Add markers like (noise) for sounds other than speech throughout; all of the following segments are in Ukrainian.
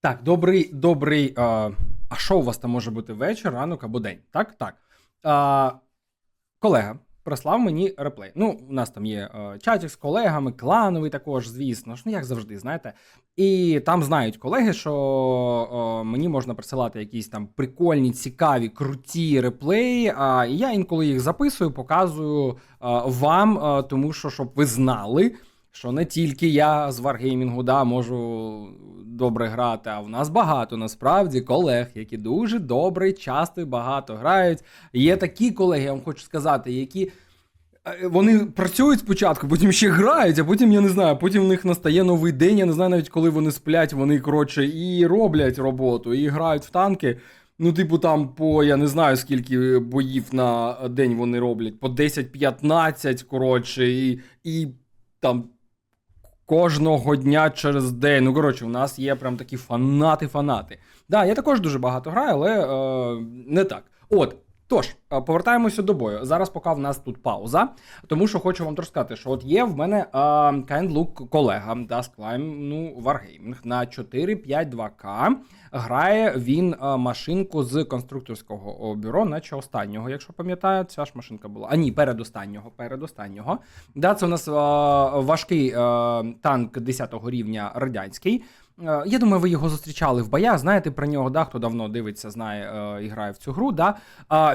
Так, добрий, добрий. А, а що у вас там може бути вечір, ранок або день? Так, так. А, колега прислав мені реплей. Ну, у нас там є чатик з колегами, клановий також, звісно ж, ну як завжди, знаєте. І там знають колеги, що е, мені можна присилати якісь там прикольні, цікаві, круті реплеї. А я інколи їх записую, показую е, вам, е, тому що щоб ви знали. Що не тільки я з Wargaming, да, можу добре грати, а в нас багато насправді колег, які дуже добре, часто і багато грають. Є такі колеги, я вам хочу сказати, які. е, Вони працюють спочатку, потім ще грають, а потім я не знаю, потім в них настає новий день. Я не знаю навіть коли вони сплять, вони коротше і роблять роботу, і грають в танки. Ну, типу, там по я не знаю скільки боїв на день вони роблять, по 10-15, коротше, і, і там кожного дня через день. Ну, коротше, у нас є прям такі фанати-фанати. Да, я також дуже багато граю, але е, не так. От. Тож, е, повертаємося до бою. Зараз, поки в нас тут пауза, тому що хочу вам трошки сказати, що от є в мене Кайнлук колега да, з Climb, ну, Wargaming на 4-5-2К. Грає він е, машинку з конструкторського бюро, наче останнього, якщо пам'ятаю, ця ж машинка була. А ні, передостаннього. передостаннього. Да, це у нас е, важкий е, танк 10-го рівня радянський. Е, Я думаю, ви його зустрічали в боях. Знаєте про нього, да, хто давно дивиться, знає е, і грає в цю гру. Да?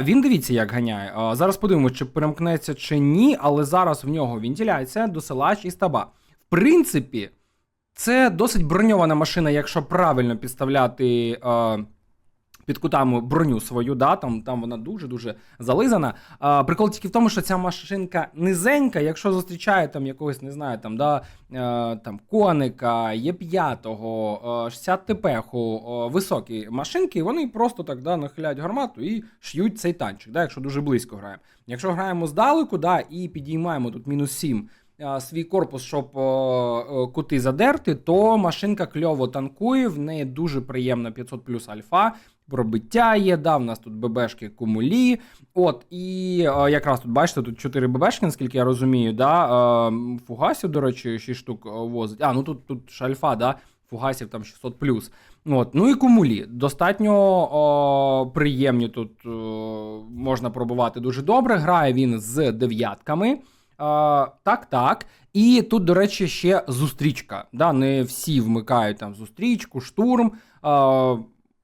Він дивіться, як ганяє. Зараз подивимося, чи перемкнеться чи ні, але зараз в нього вентиляція, досилач і стаба. В принципі, це досить броньована машина, якщо правильно підставляти. Е, під кутами броню свою, да, там, там вона дуже-дуже зализана. А, прикол тільки в тому, що ця машинка низенька, якщо зустрічає там якогось, не знаю, там, да, е, там коника, Є5, е, 60 ТПху, е, високі машинки, вони просто так да, нахиляють гармату і ш'ють цей танчик, да, якщо дуже близько граємо. Якщо граємо здалеку, да, і підіймаємо тут мінус 7 свій корпус, щоб е, е, кути задерти, то машинка кльово танкує, в неї дуже приємна 500 плюс альфа. Пробиття є, да, в нас тут ББшки кумулі. От, і е, якраз тут бачите, тут 4 ББшки, наскільки я розумію, да, е, фугасів, до речі, 6 штук е, возить. А, ну тут, тут ж альфа, да, фугасів там 600 плюс. От, ну і кумулі. Достатньо о, приємні тут о, можна пробувати дуже добре. Грає він з дев'ятками. А, так, так. І тут, до речі, ще зустрічка. Да? Не всі вмикають там зустрічку, штурм. А,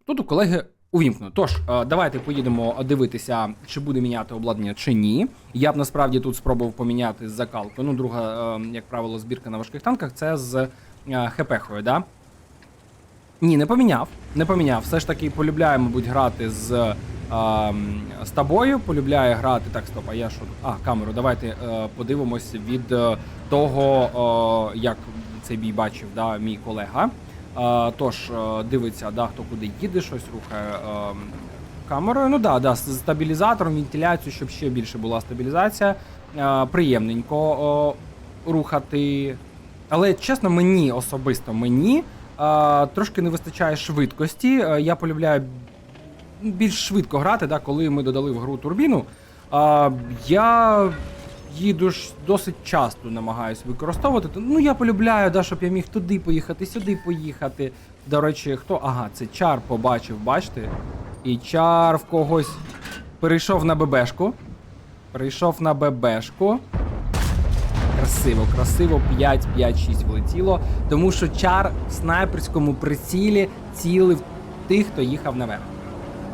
тут у колеги увімкнено. Тож, давайте поїдемо дивитися, чи буде міняти обладнання, чи ні. Я б насправді тут спробував поміняти з закалкою. Ну, друга, е, як правило, збірка на важких танках це з е, хпхою, да? Ні, не поміняв. Не поміняв. Все ж таки полюбляє, мабуть, грати з, а, з тобою. Полюбляє грати. Так, стоп, а я що? А, камеру. Давайте е, подивимось від е, того, е, як цей бій бачив да, мій колега. Тож, е, дивиться, да, хто куди їде, щось рухає е, камерою. Ну да, да, з стабілізатором, вентиляцію, щоб ще більше була стабілізація. Е, приємненько рухати. Але чесно, мені особисто мені. Трошки не вистачає швидкості. Я полюбляю більш швидко грати, да, коли ми додали в гру турбіну. Я їду ж досить часто намагаюся використовувати. Ну, я полюбляю, да, щоб я міг туди поїхати, сюди поїхати. До речі, хто? Ага, це чар побачив, бачите? І чар в когось перейшов на ББшку. Перейшов на ББшку. Красиво, красиво, 5-5-6 влетіло. Тому що чар в снайперському прицілі цілив тих, хто їхав наверх.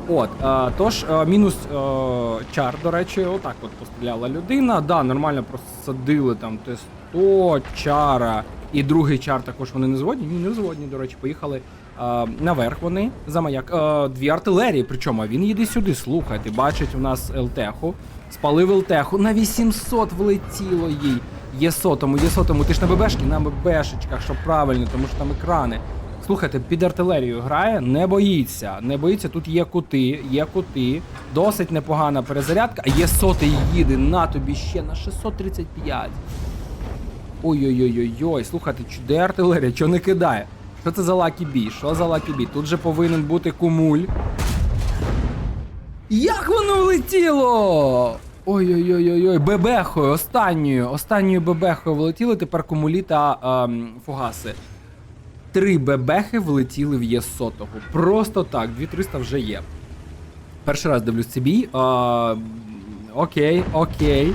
От, е, тож, е, мінус е, чар, до речі, отак от постріляла людина. Да, нормально просадили там Т-100, чара. І другий чар також вони не згодні. Ні, не згодні, до речі, поїхали е, наверх вони за маяк. Е, дві артилерії, причому а він їде сюди, слухайте, бачить у нас ЛТХу. Спалив ЛТХу, на 800 влетіло їй. Є сотому, є сотому. Ти ж на ББшки, на ББшечках, що правильно, тому що там екрани. Слухайте, під артилерію грає, не боїться. Не боїться, тут є кути, є кути. Досить непогана перезарядка. А є сотий їде на тобі ще на 635. Ой-ой-ой-ой-ой, слухайте, де артилерія? Чого не кидає? Що це за лакі бій? Що за лакі бій? Тут же повинен бути кумуль. Як воно влетіло? Ой-ой-ой-ой, бебехою, останньою, останньою бебехою влетіли, тепер кумулі та ем, фугаси. Три бебехи влетіли в Є-сотого. Просто так, 2300 вже є. Перший раз дивлюсь цей бій. А, окей, окей.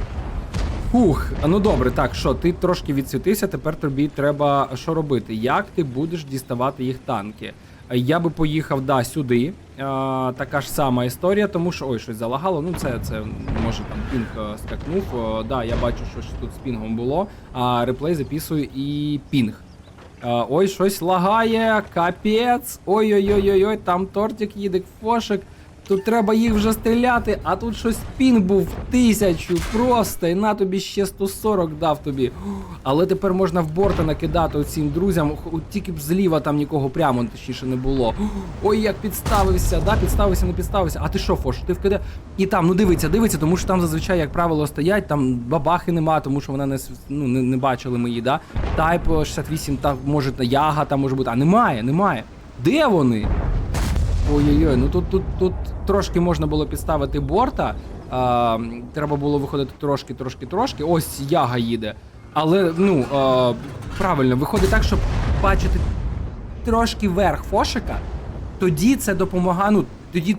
Фух, ну добре, так що ти трошки відсвітився, тепер тобі треба що робити? Як ти будеш діставати їх танки? Я би поїхав да, сюди. А, така ж сама історія, тому що ой, щось залагало. Ну, це, це може там пінг е, скакнув. Е, да, я бачу, що тут з пінгом було, а реплей записую і пінг. Е, ой, щось лагає, капець. Ой-ой-ой-ой, там тортик їде, фошик. Тут треба їх вже стріляти, а тут щось пін був тисячу просто, і на тобі ще 140 дав тобі. Але тепер можна в борта накидати оцім друзям, тільки б зліва там нікого прямо точніше не було. Ой, як підставився, да, підставився, не підставився. А ти що, Фош, ти вкиде? І там, ну дивиться, дивиться, тому що там зазвичай, як правило, стоять, там бабахи нема, тому що вона не, ну, не, не бачили ми її, да? Тайп 68, там може яга там може бути. А немає, немає. Де вони? Ой-ой-ой, ну тут, тут, тут трошки можна було підставити борта. А, треба було виходити трошки, трошки, трошки. Ось яга їде. Але ну а, правильно, виходить так, щоб бачити трошки верх фошика, тоді це допомагає. Ну, тоді.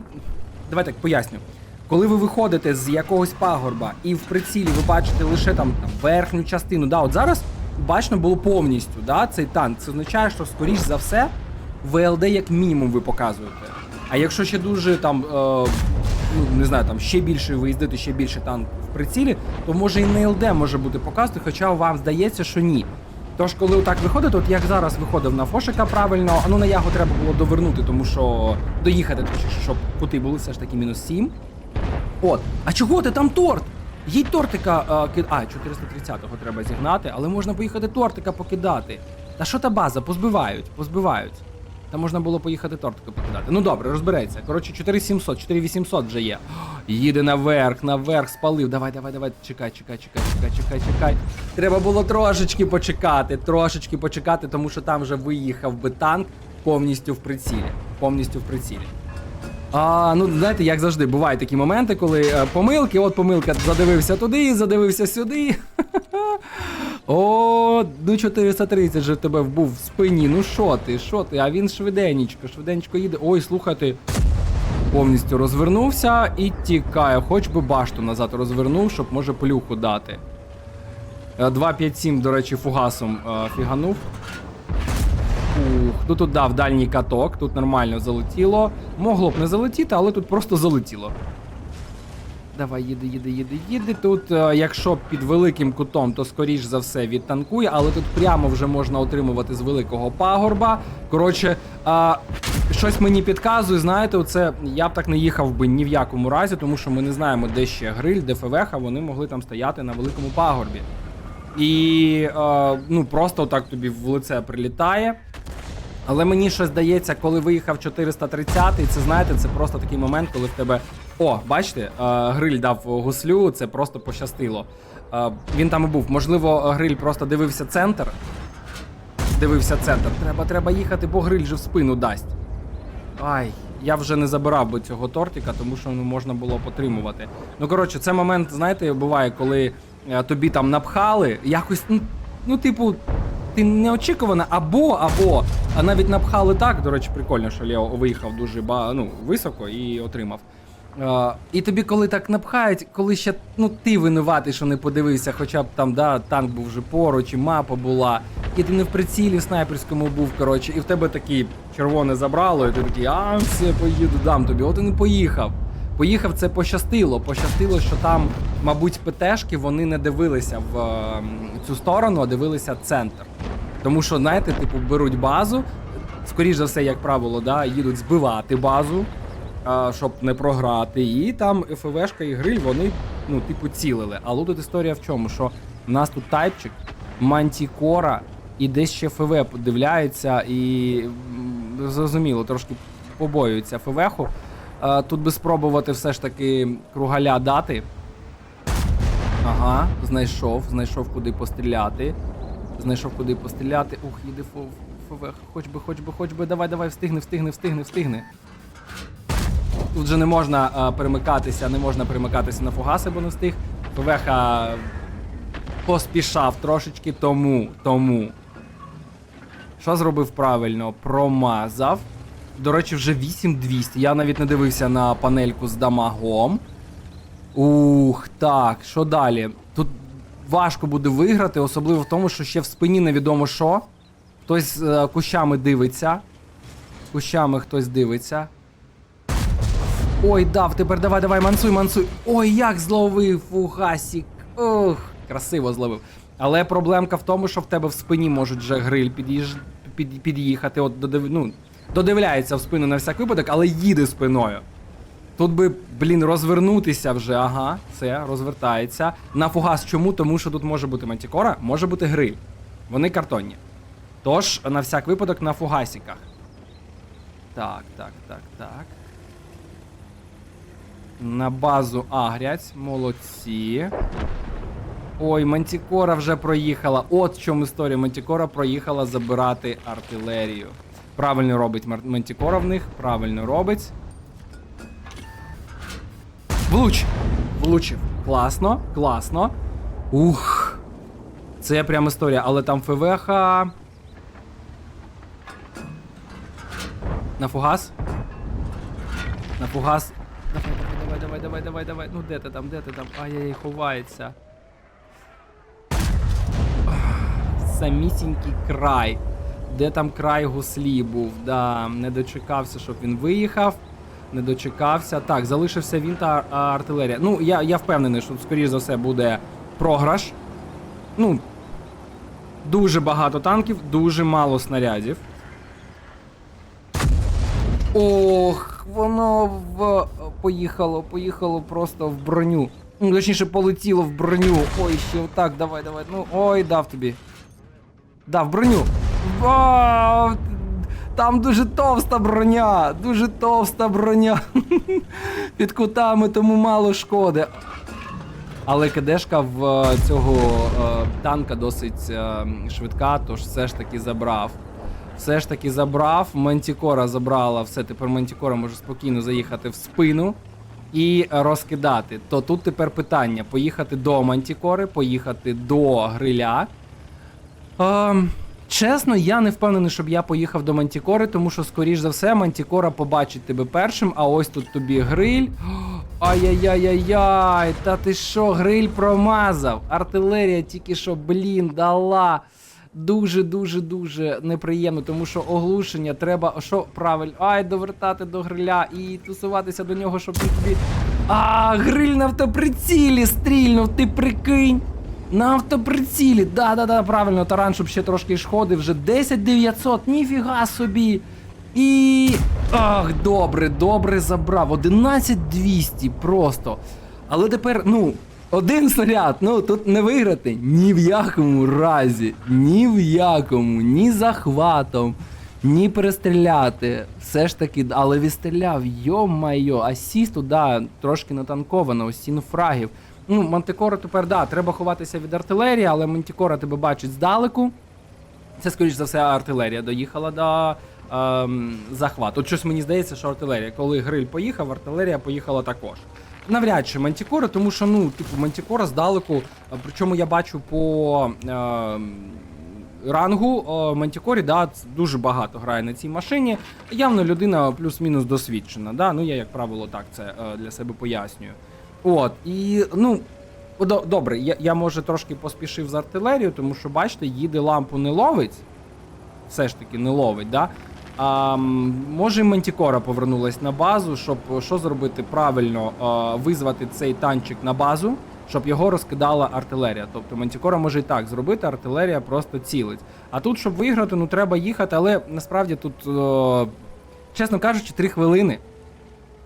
Давай так поясню. Коли ви виходите з якогось пагорба і в прицілі ви бачите лише там, там верхню частину, да, от зараз бачно було повністю да, цей танк. Це означає, що скоріш за все ВЛД як мінімум ви показуєте. А якщо ще дуже там, е, ну не знаю, там ще більше виїздити, ще більше танк в прицілі, то може і на ЛД може бути показувати, хоча вам здається, що ні. Тож, коли отак виходить, от як зараз виходив на Фошика правильно, а ну на ягу треба було довернути, тому що доїхати, щоб кути були все ж таки мінус 7. От, а чого ти там торт? Їй тортика а, ки... А, 430-го треба зігнати, але можна поїхати тортика покидати. Та що та база? Позбивають, позбивають. Та можна було поїхати тортика покидати. Ну добре, розбереться. Коротше, 4700, 4800 вже є. Їде наверх, наверх, спалив. Давай, давай, давай. Чекай, чекай, чекай, чекай, чекай, чекай. Треба було трошечки почекати, трошечки почекати, тому що там вже виїхав би танк повністю в прицілі. Повністю в прицілі. А, ну знаєте, як завжди, бувають такі моменти, коли е, помилки, от помилка задивився туди, задивився сюди. (laughs) О, ну 430 же тебе був в спині. Ну що ти, що ти? А він швиденечко, швиденечко їде. Ой, слухайте. Повністю розвернувся і тікає. Хоч би башту назад розвернув, щоб може плюху дати. Е, 257, до речі, фугасом е, фіганув. Ух, ну тут дав дальній каток, тут нормально залетіло. Могло б не залетіти, але тут просто залетіло. Давай, їде, їде, їде, їде. Тут, е, якщо під великим кутом, то скоріш за все відтанкує, але тут прямо вже можна отримувати з великого пагорба. Коротше, е, щось мені підказує, знаєте, оце я б так не їхав би ні в якому разі, тому що ми не знаємо, де ще гриль, де ФВХ, вони могли там стояти на великому пагорбі. І е, ну просто так тобі в лице прилітає. Але мені щось здається, коли виїхав 430, це знаєте, це просто такий момент, коли в тебе. О, бачите, е, гриль дав гуслю, це просто пощастило. Е, він там і був. Можливо, гриль просто дивився центр. Дивився центр. Треба, треба їхати, бо гриль же в спину дасть. Ай, я вже не забирав би цього тортика, тому що ну, можна було потримувати. Ну, коротше, це момент, знаєте, буває, коли е, тобі там напхали, якось, ну, ну, типу, ти неочікувано, або, або, а навіть напхали так. До речі, прикольно, що Лео виїхав дуже ба, ну, високо і отримав. Е, і тобі, коли так напхають, коли ще ну ти винуватий, що не подивився, хоча б там да, танк був вже поруч, і мапа була, і ти не в прицілі в снайперському був, коротше, і в тебе такі червоне забрало, і ти такий, а все, поїду, дам тобі. От і не поїхав. Поїхав, це пощастило. Пощастило, що там, мабуть, ПТшки вони не дивилися в е, цю сторону, а дивилися центр. Тому що, знаєте, типу, беруть базу, скоріш за все, як правило, да, їдуть збивати базу, щоб не програти. І там ФВшка і гриль, вони, ну, типу, цілили. Але тут історія в чому? Що в нас тут тайпчик, мантікора, і десь ще ФВ подивляється, і зрозуміло, трошки побоюється ФВху. Тут би спробувати все ж таки кругаля дати. Ага, знайшов, знайшов куди постріляти. Знайшов куди постріляти. Ух, їде ФВ. Хоч би, хоч би, хоч би, давай, давай, встигни, встигни, встигни, встигни. Тут же не можна а, перемикатися, не можна перемикатися на фугаси, бо не встиг. ФВХ поспішав трошечки, тому, тому. Що зробив правильно? Промазав. До речі, вже 8200. Я навіть не дивився на панельку з дамагом. Ух, так, що далі? Тут важко буде виграти, особливо в тому, що ще в спині невідомо що. Хтось е, кущами дивиться. Кущами хтось дивиться. Ой, дав, тепер давай, давай, мансуй, мансуй. Ой, як зловив фугасік. Ох, красиво зловив. Але проблемка в тому, що в тебе в спині можуть вже гриль під'їж... під... під'їхати. От додив... ну, додивляється в спину на всяк випадок, але їде спиною. Тут би, блін, розвернутися вже, ага, все, розвертається. На фугас чому? Тому що тут може бути мантікора, може бути гриль. Вони картонні. Тож, на всяк випадок на фугасіках. Так, так, так, так. На базу агрять, молодці. Ой, Мантікора вже проїхала. От в чому історія. Мантікора проїхала забирати артилерію. Правильно робить Мантікора в них, правильно робить. Влуч! Влучив. Класно, класно. Ух. Це прям історія, але там ФВХ. На фугас. На фугас. Давай, давай, давай, давай, давай. Ну де ти там, де ти там? Ай-яй, ховається. Самісінький край. Де там край гуслі був? Да, не дочекався, щоб він виїхав. Не дочекався. Так, залишився він та артилерія. Ну, я, я впевнений, що скоріш за все буде програш. Ну, дуже багато танків, дуже мало снарядів. Ох, воно в... поїхало, поїхало просто в броню. Ну, точніше, полетіло в броню. Ой, ще отак, давай, давай. Ну, ой, дав тобі. Дав броню. Вау! Там дуже товста броня, дуже товста броня. (laughs) Під кутами тому мало шкоди. Але кидешка в е, цього е, танка досить е, швидка, тож все ж таки забрав. Все ж таки забрав. Мантікора забрала все. Тепер Мантікора може спокійно заїхати в спину і розкидати. То тут тепер питання: поїхати до Мантікори, поїхати до гриля. Ем, чесно, я не впевнений, щоб я поїхав до Мантікори, тому що, скоріш за все, Мантікора побачить тебе першим, а ось тут тобі гриль. (gasps) Ай-яй-яй-яй, та ти що, гриль промазав? Артилерія тільки що, блін, дала. Дуже, дуже, дуже неприємно, тому що оглушення треба. Що правильно? Ай, довертати до гриля і тусуватися до нього, щоб він тобі. А, гриль на автоприцілі стрільнув, ти прикинь. На автоприцілі, да-да-да, правильно, таран, щоб ще трошки шкоди, вже 10 900, ніфіга собі. І. Ах, добре, добре забрав. 11 200 просто. Але тепер, ну, один снаряд, ну тут не виграти ні в якому разі, ні в якому, ні захватом, ні перестріляти. Все ж таки, але відстріляв, йо-майо, асісту, да, трошки натанковано, ось сіну фрагів. Ну, Мантикора тепер, да, треба ховатися від артилерії, але Мантикора тебе бачить здалеку. Це, скоріш за все, артилерія доїхала до ем, захвату. От щось мені здається, що артилерія, коли гриль поїхав, артилерія поїхала також. Навряд чи Мантікора, тому що, ну, типу, Мантікора здалеку, причому я бачу по ем, рангу о, Мантікорі, да, дуже багато грає на цій машині. Явно людина плюс-мінус досвідчена. Да? Ну, я, як правило, так це е, для себе пояснюю. От, і, ну, добре, я, я може трошки поспішив з артилерією, тому що, бачите, їде лампу не ловить. Все ж таки не ловить, да? А, може, Мантікора повернулась на базу, щоб що зробити правильно, а, визвати цей танчик на базу, щоб його розкидала артилерія. Тобто Мантікора може і так зробити, артилерія просто цілить. А тут, щоб виграти, ну треба їхати, але насправді тут, о, чесно кажучи, 3 хвилини.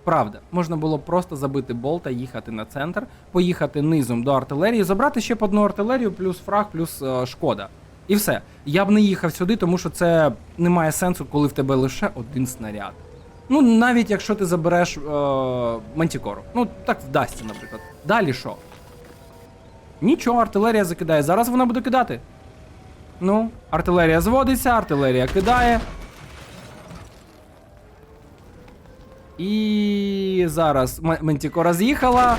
Правда, можна було просто забити болта, їхати на центр, поїхати низом до артилерії, забрати ще одну артилерію, плюс фраг, плюс е, шкода. І все. Я б не їхав сюди, тому що це не має сенсу, коли в тебе лише один снаряд. Ну, навіть якщо ти забереш е, мантікору. Ну, так вдасться, наприклад. Далі що? Нічого, артилерія закидає. Зараз вона буде кидати. Ну, артилерія зводиться, артилерія кидає. І зараз М- Мантікора з'їхала.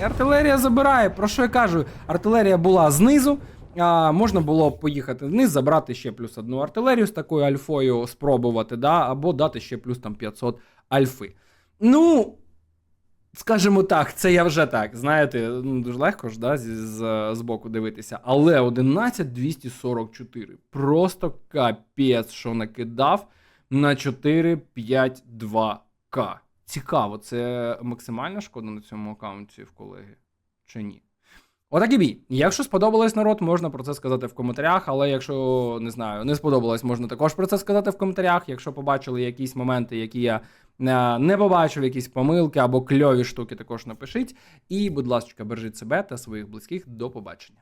І артилерія забирає. Про що я кажу? Артилерія була знизу. А, можна було поїхати вниз, забрати ще плюс одну артилерію з такою альфою, спробувати, да, або дати ще плюс там 500 альфи. Ну, скажімо так, це я вже так, знаєте, ну, дуже легко ж да, з, з, з боку дивитися. Але 11244. Просто капець, що накидав на 452к. Цікаво, це максимальна шкода на цьому аккаунті в колеги чи ні? Отакий бій. Якщо сподобалось народ, можна про це сказати в коментарях. Але якщо не знаю, не сподобалось, можна також про це сказати в коментарях. Якщо побачили якісь моменти, які я е, не побачив, якісь помилки або кльові штуки, також напишіть. І, будь ласка, бережіть себе та своїх близьких. До побачення.